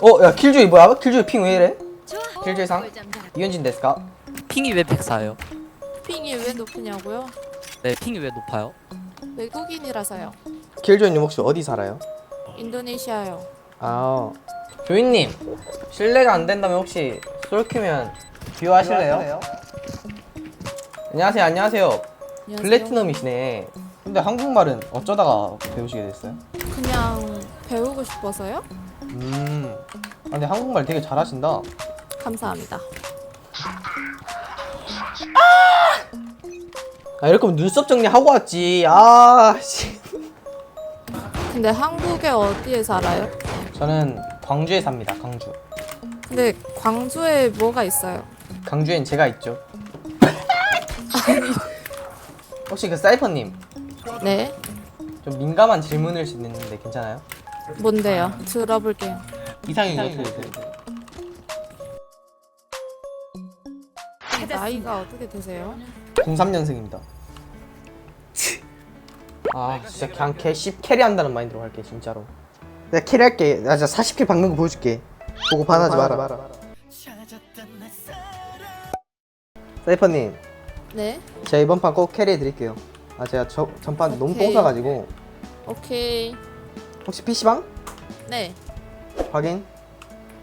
어, 야, 킬조이 뭐야? 킬조이 핑 왜 이래? 킬조이 상? 이현진 데스까? 핑이 왜 104요? 핑이 왜 높으냐고요? 네, 핑이 왜 높아요? 외국인이라서요. 킬조이님 혹시 어디 살아요? 인도네시아요. 아, 조이님 실례가 안 된다면 혹시 비유하실래요? 안녕하세요, 안녕하세요. 안녕하세요. 플래티넘이시네. 근데 한국말은 어쩌다가 배우시게 됐어요? 그냥 배우고 싶어서요? 음, 아, 근데 한국말 되게 잘하신다. 감사합니다. 아, 이럴 거면 눈썹 정리 하고 왔지. 아, 씨. 근데 한국에 어디에 살아요? 저는 광주에 삽니다, 광주. 근데 광주에 뭐가 있어요? 광주엔 제가 있죠. 혹시 그 사이퍼님 네? 좀 민감한 질문을 수 있는데 괜찮아요? 뭔데요? 들어볼게요. 이상형이 어떻게 되세요? 나이가 어떻게 되세요? 03년생입니다. 아 진짜 그냥 개 10캐리 한다는 마인드로 할게 진짜로. 내가 캐리 할게. 나 진짜 40킬 박는 거 보여줄게. 보고 반하지 마라. 사이퍼님, 네? 제가 이번 판 꼭 캐리 해 드릴게요. 아 제가 저, 전판 너무 오케이. 뽕 싸가지고 오케이. 혹시 PC방? 네. 확인?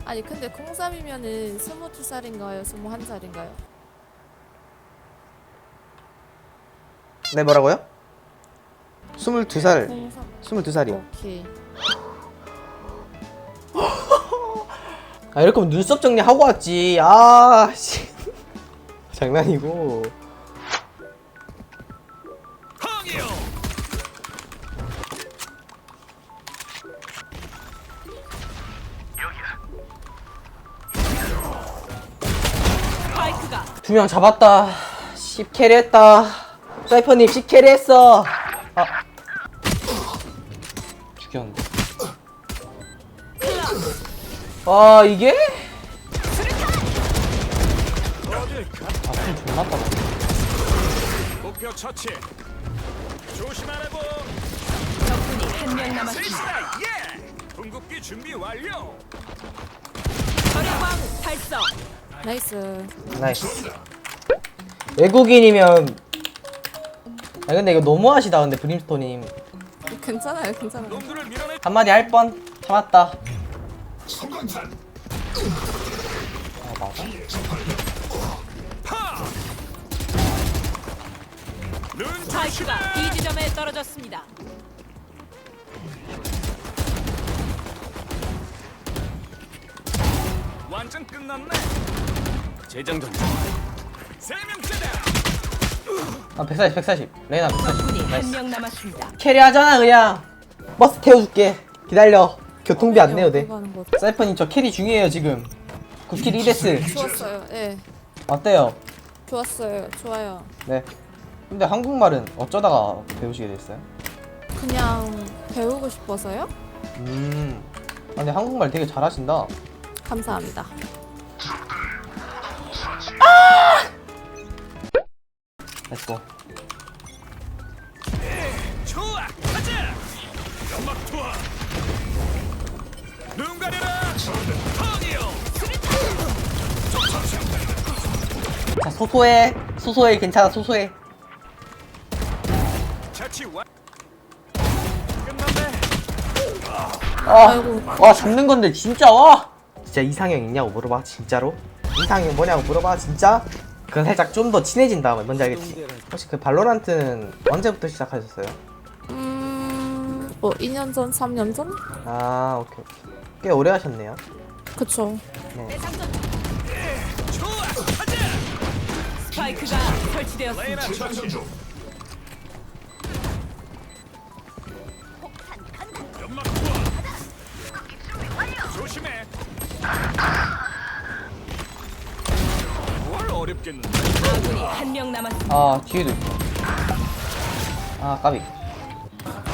아니 근데 03이면은 22살인가요? 21살인가요? 네 뭐라고요? 22살 03. 22살이요 오케이. 아 이럴 거면 눈썹 정리하고 왔지 아 씨. 장난이고 두 명 잡았다 10캐리 했다 사이퍼님 10캐리 했어 아 죽였는데 아 이게? 아좀 존나 따 목표 처치. 조심하라고. 적군이 한 명 남았습니다. 스위스다 예. 궁극기 준비 완료. 절약광 달성. 나이스. 나이스 외국인이면 아 근데 이거 너무하시다 근데 브림스톤님 괜찮아요, 괜찮아요. 한마디 할 뻔 참았다 아 맞아? 스파이크가 B 지점에 떨어졌습니다. 완전 끝났네. 재장전. 세 명째다. 아 140, 140 레이나 140 적군이 한 나이스 명 남았습니다. 캐리하잖아 그냥 버스 태워줄게 기다려 교통비 안 내도 돼 어디 가는 거지? 사이퍼님 저 캐리 중요해요 지금 9킬 2데스 좋았어요. 예. 어때요? 좋았어요. 좋아요. 네 근데 한국말은 어쩌다가 배우시게 됐어요? 그냥 배우고 싶어서요? 음 아, 근데 한국말 되게 잘하신다 감사합니다. 렛츠고 좋아. 가자. 연막 투하. 눈 가려라. 턴이요. 자 소소해 소소해 괜찮아 소소해 자치 완. 끝났네. 아, 아이고. 와 잡는 건데 진짜 와 진짜 이상형 있냐고 물어봐 진짜로 이상형 뭐냐고 물어봐 진짜 그건 살짝 좀 더 친해진 다음에 뭔지 알겠지 혹시 그 발로란트는 언제부터 시작하셨어요? 음, 뭐 2년 전, 3년 전? 아 오케이 오케이 꽤 오래 하셨네요 그쵸. 네. 스파이크가 설치되었습니다. 레이나 처치. 연 아군이 한 명 남았습니다. 아 뒤에도 있어 아 까비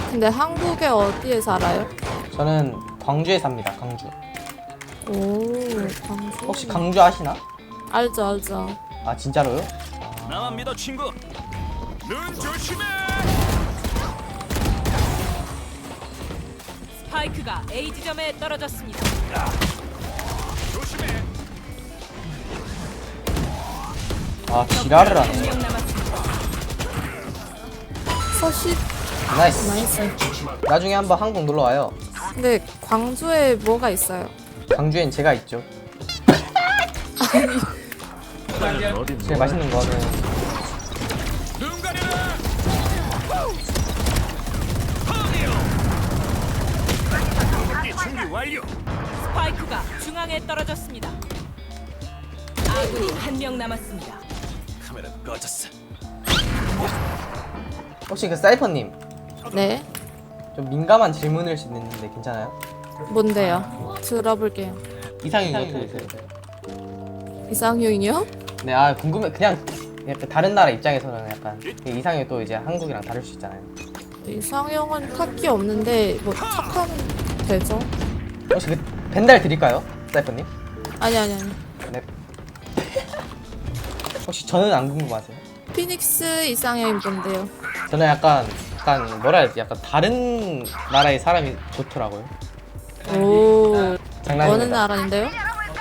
근데 한국에 어디에 살아요? 저는 광주에 삽니다 광주 오, 광주. 혹시 광주 아시나? 알죠, 알죠. 아 진짜로요? 나만 믿어 친구. 눈 조심해. 스파이크가 A 지점에 떨어졌습니다. 아 지랄을 하네. 서시 나이스 나이스. 나중에 한번 한국 놀러 와요 근데 광주에 뭐가 있어요? 광주엔 제가 있죠 제일 맛있는 거는 눈 가려라. 공격기 준비 완료. 스파이크가 중앙에 떨어졌습니다. 아군이 한 명 남았습니다. 카메라 꺼졌어. 혹시 그 사이퍼님 네. 좀 민감한 질문일 수 있는데 괜찮아요? 뭔데요? 들어볼게요. 이상형이 어떻게 되세요? 이상형이요? 네, 아 궁금해. 그냥 약간 다른 나라 입장에서는 약간 이상형이 또 이제 한국이랑 다를 수 있잖아요. 이상형은 딱히 없는데 뭐 착하면 되죠? 혹시 그 벤달 드릴까요, 사이퍼님? 아니 아니 아니. 네. 혹시 저는 안 궁금하세요? 피닉스 이상형이 뭔데요? 저는 약간 약간 뭐라 해야 지 약간 다른 나라의 사람이 좋더라고요. 오 어느 장난입니다. 나라인데요?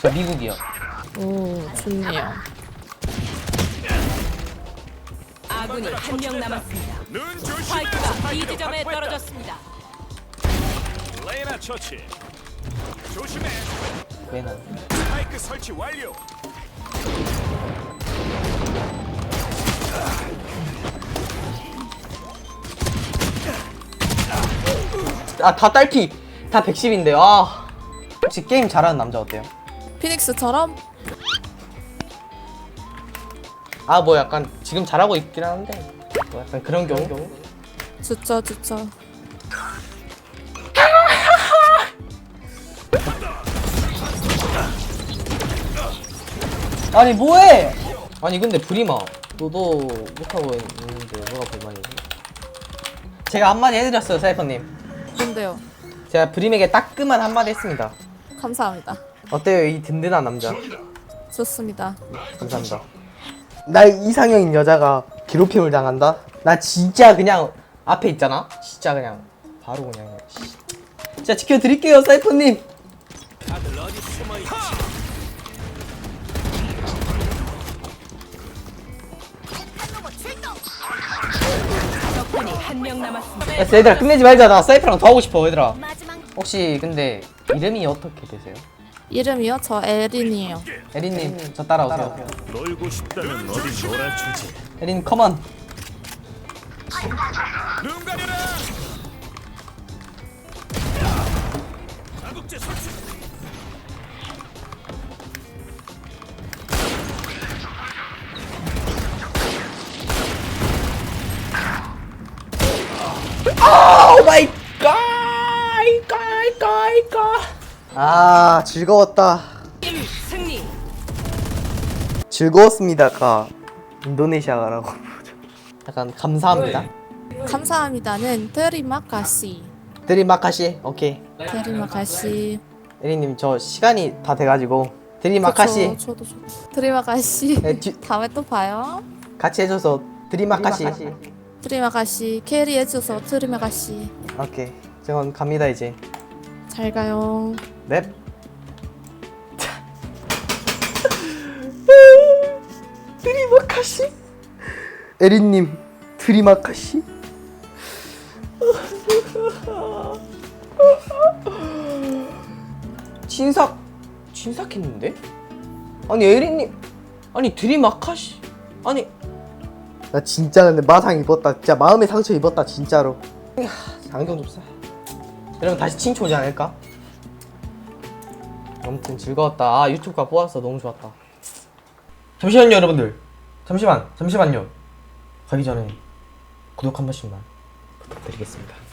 저 미국이요. 오 좋네요. 아군이 한 명 남았습니다. 눈 조심해. 스파이크가 B 지점에. 떨어졌습니다. 레이나 처치. 조심해. 왜 난? 스파이크 설치 완료. 아, 다 딸피. 다 110인데요. 아. 혹시 게임 잘하는 남자 어때요? 피닉스처럼? 아, 뭐 약간 지금 잘하고 있긴 하는데. 뭐 약간 그런 경우? 좋죠 좋죠. 아니 뭐해? 아니 근데 브리마 너도 못하고 있는데 뭐가 불만이지? 제가 한마디 해드렸어요 사이퍼님 뭔데요? 제가 브림에게 따끔한 한마디 했습니다 감사합니다. 어때요 이 든든한 남자 좋습니다. 감사합니다 나 이상형인 여자가 괴롭힘을 당한다? 나 진짜 그냥 앞에 있잖아? 진짜 그냥 바로 그냥 씨. 진짜 지켜드릴게요 사이퍼님 한 명 남았습니다. 야, 얘들아 끝내지 말자 나 사이퍼랑 더 하고 싶어 얘들아 혹시 근데 이름이 어떻게 되세요? 이름이요? 저 에린이에요. 에린님 저 따라오세요 놀고 싶다면 어디 놀아주지. 에린 컴온 눈 가려라. 자국제 설치. 아, 즐거웠다. 승리. 즐거웠습니다가 인도네시아 가라고 부르죠. 약간 감사합니다. 감사합니다는 테리마카시. 드리마카시. 오케이. 테리마카시. 에리님 저 시간이 다 돼가지고 드리마카시 그쵸, 저도 저 테리마카시. 네, 뒤- 다음에 또 봐요. 같이 해줘서 드리마카시. 테리마카시 캐리 해줘서 테리마카시. 오케이. 저건 갑니다 이제. 잘 가요. 넵. 드리마카시. 에리님 드리마카시. 친삭 친삭했는데? 아니 에리님 아니 드리마카시 아니 나 진짜 근데 마상 입었다 진짜 마음의 상처 입었다 진짜로 이야, 안경 좀 써. 여러분 다시 친초 오지 않을까? 아무튼 즐거웠다. 아 유튜브가 뽑았어. 너무 좋았다. 잠시만요, 여러분들. 잠시만, 잠시만요. 가기 전에 구독 한 번씩만 부탁드리겠습니다.